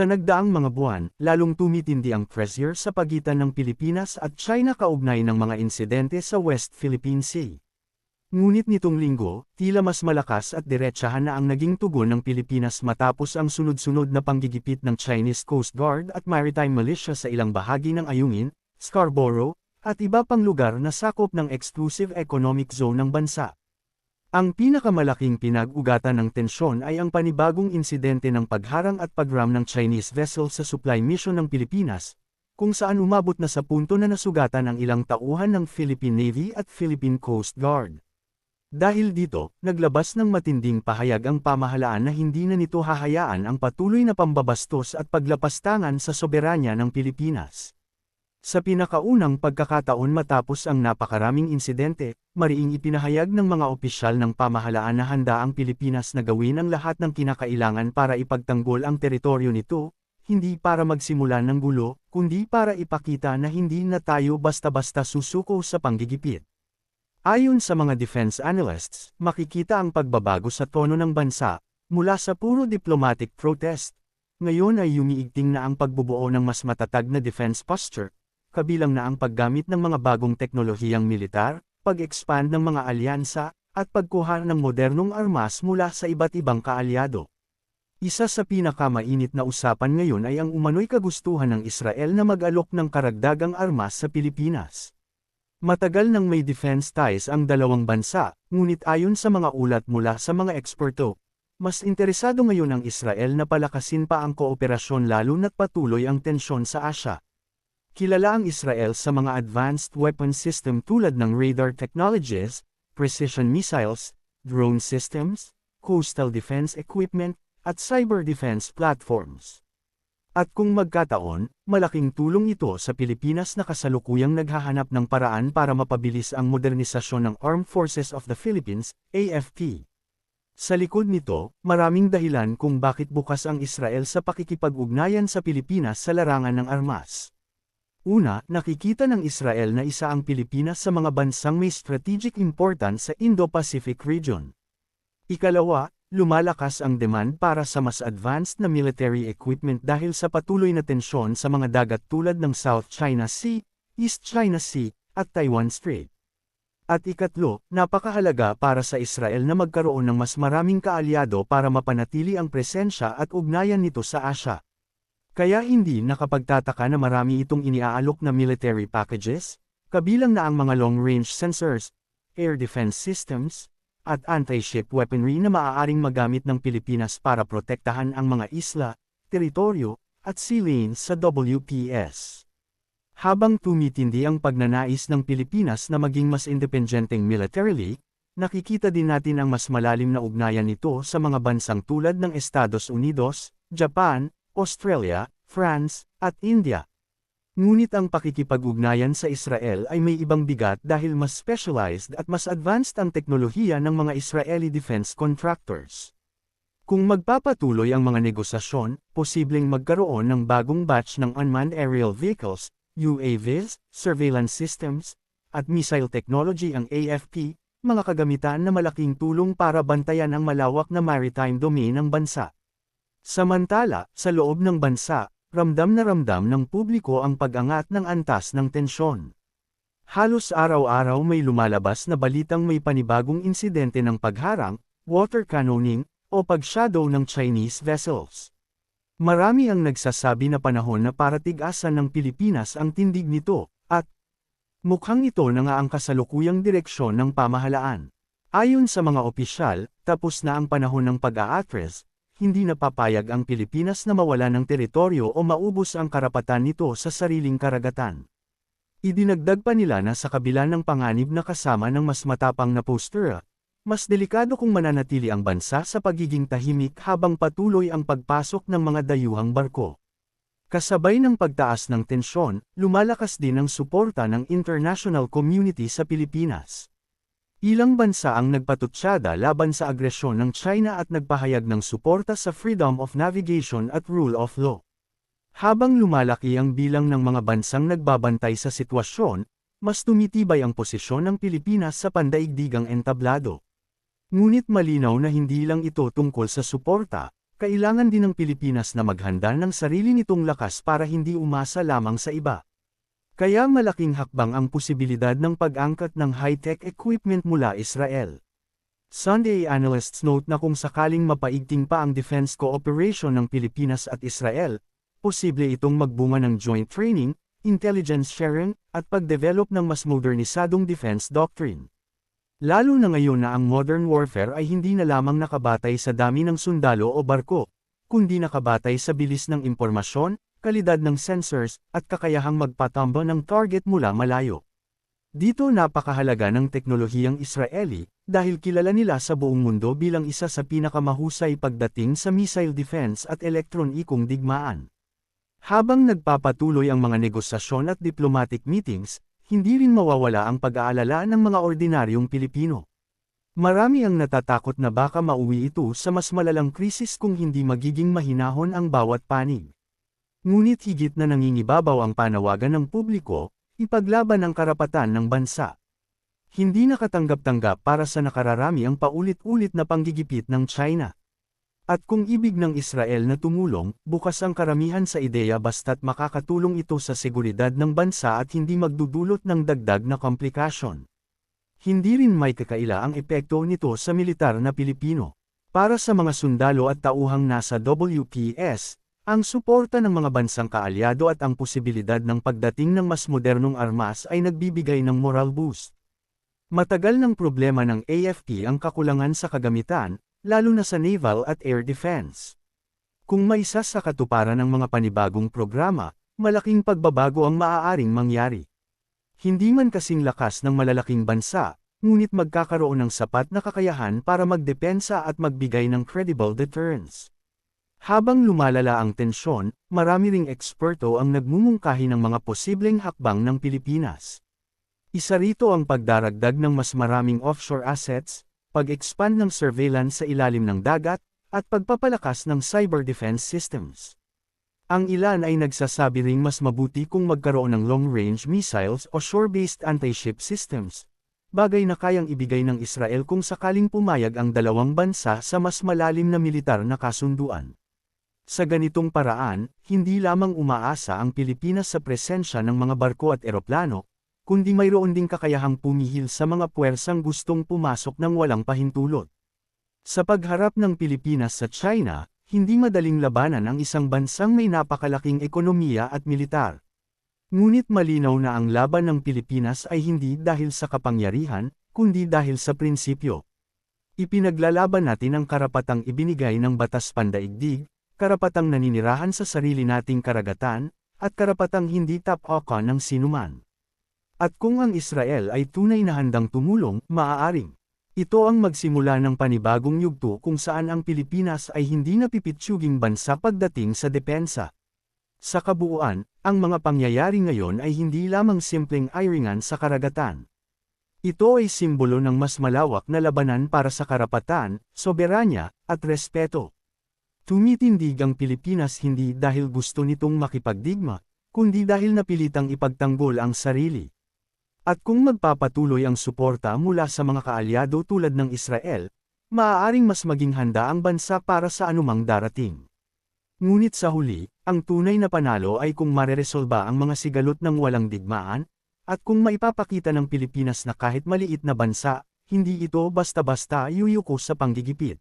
Sa nagdaang mga buwan, lalong tumitindi ang pressure sa pagitan ng Pilipinas at China kaugnay ng mga insidente sa West Philippine Sea. Ngunit nitong linggo, tila mas malakas at diretsahan na ang naging tugon ng Pilipinas matapos ang sunod-sunod na panggigipit ng Chinese Coast Guard at Maritime Militia sa ilang bahagi ng Ayungin, Scarborough, at iba pang lugar na sakop ng Exclusive Economic Zone ng bansa. Ang pinakamalaking pinag-ugatan ng tensyon ay ang panibagong insidente ng pagharang at pagram ng Chinese vessel sa supply mission ng Pilipinas, kung saan umabot na sa punto na nasugatan ang ilang tauhan ng Philippine Navy at Philippine Coast Guard. Dahil dito, naglabas ng matinding pahayag ang pamahalaan na hindi na nito hahayaan ang patuloy na pambabastos at paglapastangan sa soberanya ng Pilipinas. Sa pinakaunang pagkakataon matapos ang napakaraming insidente, mariing ipinahayag ng mga opisyal ng pamahalaan na handa ang Pilipinas na gawin ang lahat ng kinakailangan para ipagtanggol ang teritoryo nito, hindi para magsimula ng gulo, kundi para ipakita na hindi na tayo basta-basta susuko sa panggigipit. Ayon sa mga defense analysts, makikita ang pagbabago sa tono ng bansa, mula sa puro diplomatic protest. Ngayon ay yumiigting na ang pagbubuo ng mas matatag na defense posture, kabilang na ang paggamit ng mga bagong teknolohiyang militar, pag-expand ng mga alyansa, at pagkuha ng modernong armas mula sa iba't ibang kaalyado. Isa sa pinakamainit na usapan ngayon ay ang umano'y kagustuhan ng Israel na mag-alok ng karagdagang armas sa Pilipinas. Matagal nang may defense ties ang dalawang bansa, ngunit ayon sa mga ulat mula sa mga eksperto, mas interesado ngayon ang Israel na palakasin pa ang kooperasyon lalo na't patuloy ang tensyon sa Asya. Kilala ang Israel sa mga advanced weapon system tulad ng radar technologies, precision missiles, drone systems, coastal defense equipment, at cyber defense platforms. At kung magkataon, malaking tulong ito sa Pilipinas na kasalukuyang naghahanap ng paraan para mapabilis ang modernisasyon ng Armed Forces of the Philippines, AFP. Sa likod nito, maraming dahilan kung bakit bukas ang Israel sa pakikipag-ugnayan sa Pilipinas sa larangan ng armas. Una, nakikita ng Israel na isa ang Pilipinas sa mga bansang may strategic importance sa Indo-Pacific region. Ikalawa, lumalakas ang demand para sa mas advanced na military equipment dahil sa patuloy na tensyon sa mga dagat tulad ng South China Sea, East China Sea, at Taiwan Strait. At ikatlo, napakahalaga para sa Israel na magkaroon ng mas maraming kaalyado para mapanatili ang presensya at ugnayan nito sa Asya. Kaya hindi nakapagtataka na marami itong iniaalok na military packages, kabilang na ang mga long-range sensors, air defense systems, at anti-ship weaponry na maaaring magamit ng Pilipinas para protektahan ang mga isla, teritoryo, at sea lanes sa WPS. Habang tumitindi ang pagnanais ng Pilipinas na maging mas independenteng militarily, nakikita din natin ang mas malalim na ugnayan nito sa mga bansang tulad ng Estados Unidos, Japan, Australia, France, at India. Ngunit ang pakikipag-ugnayan sa Israel ay may ibang bigat dahil mas specialized at mas advanced ang teknolohiya ng mga Israeli defense contractors. Kung magpapatuloy ang mga negosasyon, posibleng magkaroon ng bagong batch ng unmanned aerial vehicles, UAVs, surveillance systems, at missile technology ang AFP, mga kagamitan na malaking tulong para bantayan ang malawak na maritime domain ng bansa. Samantala, sa loob ng bansa, ramdam na ramdam ng publiko ang pag-angat ng antas ng tensyon. Halos araw-araw may lumalabas na balitang may panibagong insidente ng pagharang, water cannoning, o pag-shadow ng Chinese vessels. Marami ang nagsasabi na panahon na para tigasan ng Pilipinas ang tindig nito, at mukhang ito na nga ang kasalukuyang direksyon ng pamahalaan. Ayon sa mga opisyal, tapos na ang panahon ng pag-aatres, hindi napapayag ang Pilipinas na mawala ng teritoryo o maubos ang karapatan nito sa sariling karagatan. Idinagdag pa nila na sa kabila ng panganib na kasama ng mas matapang na postura, mas delikado kung mananatili ang bansa sa pagiging tahimik habang patuloy ang pagpasok ng mga dayuhang barko. Kasabay ng pagtaas ng tensyon, lumalakas din ang suporta ng international community sa Pilipinas. Ilang bansa ang nagpatutsyada laban sa agresyon ng China at nagpahayag ng suporta sa freedom of navigation at rule of law. Habang lumalaki ang bilang ng mga bansang nagbabantay sa sitwasyon, mas tumitibay ang posisyon ng Pilipinas sa pandaigdigang entablado. Ngunit malinaw na hindi lang ito tungkol sa suporta, kailangan din ng Pilipinas na maghanda ng sarili nitong lakas para hindi umasa lamang sa iba. Kaya malaking hakbang ang posibilidad ng pag-angkat ng high-tech equipment mula Israel. Sunday analysts note na kung sakaling mapaigting pa ang defense cooperation ng Pilipinas at Israel, posible itong magbunga ng joint training, intelligence sharing, at pagdevelop ng mas modernisadong defense doctrine. Lalo na ngayon na ang modern warfare ay hindi na lamang nakabatay sa dami ng sundalo o barko, kundi nakabatay sa bilis ng impormasyon, kalidad ng sensors, at kakayahang magpatambo ng target mula malayo. Dito napakahalaga ng teknolohiyang Israeli, dahil kilala nila sa buong mundo bilang isa sa pinakamahusay pagdating sa missile defense at elektronikong digmaan. Habang nagpapatuloy ang mga negosasyon at diplomatic meetings, hindi rin mawawala ang pag-aalala ng mga ordinaryong Pilipino. Marami ang natatakot na baka mauwi ito sa mas malalang krisis kung hindi magiging mahinahon ang bawat panig. Ngunit higit na nangingibabaw ang panawagan ng publiko, ipaglaban ang karapatan ng bansa. Hindi nakatanggap-tanggap para sa nakararami ang paulit-ulit na panggigipit ng China. At kung ibig ng Israel na tumulong, bukas ang karamihan sa ideya basta't makakatulong ito sa seguridad ng bansa at hindi magdudulot ng dagdag na komplikasyon. Hindi rin may kakaila ang epekto nito sa militar na Pilipino. Para sa mga sundalo at tauhang nasa WPS, ang suporta ng mga bansang kaalyado at ang posibilidad ng pagdating ng mas modernong armas ay nagbibigay ng moral boost. Matagal ng problema ng AFP ang kakulangan sa kagamitan, lalo na sa naval at air defense. Kung maisa sa katuparan ng mga panibagong programa, malaking pagbabago ang maaaring mangyari. Hindi man kasing lakas ng malalaking bansa, ngunit magkakaroon ng sapat na kakayahan para magdepensa at magbigay ng credible deterrence. Habang lumalala ang tensyon, marami ring eksperto ang nagmumungkahi ng mga posibleng hakbang ng Pilipinas. Isa rito ang pagdaragdag ng mas maraming offshore assets, pag-expand ng surveillance sa ilalim ng dagat, at pagpapalakas ng cyber defense systems. Ang ilan ay nagsasabi ring mas mabuti kung magkaroon ng long-range missiles o shore-based anti-ship systems, bagay na kayang ibigay ng Israel kung sakaling pumayag ang dalawang bansa sa mas malalim na militar na kasunduan. Sa ganitong paraan, hindi lamang umaasa ang Pilipinas sa presensya ng mga barko at eroplano, kundi mayroon ding kakayahang pumihil sa mga puwersang gustong pumasok ng walang pahintulot. Sa pagharap ng Pilipinas sa China, hindi madaling labanan ang isang bansang may napakalaking ekonomiya at militar. Ngunit malinaw na ang laban ng Pilipinas ay hindi dahil sa kapangyarihan, kundi dahil sa prinsipyo. Ipinaglalaban natin ang karapatang ibinigay ng batas pandaigdig, karapatang naninirahan sa sarili nating karagatan, at karapatang hindi tapakan ng sinuman. At kung ang Israel ay tunay na handang tumulong, maaaring. Ito ang magsimula ng panibagong yugto kung saan ang Pilipinas ay hindi napipitsyuging bansa pagdating sa depensa. Sa kabuuan, ang mga pangyayari ngayon ay hindi lamang simpleng iringan sa karagatan. Ito ay simbolo ng mas malawak na labanan para sa karapatan, soberanya, at respeto. Tumitindig ang Pilipinas hindi dahil gusto nitong makipagdigma, kundi dahil napilitang ipagtanggol ang sarili. At kung magpapatuloy ang suporta mula sa mga kaalyado tulad ng Israel, maaaring mas maging handa ang bansa para sa anumang darating. Ngunit sa huli, ang tunay na panalo ay kung mareresolba ang mga sigalot ng walang digmaan, at kung maipapakita ng Pilipinas na kahit maliit na bansa, hindi ito basta-basta yuyuko sa panggigipit.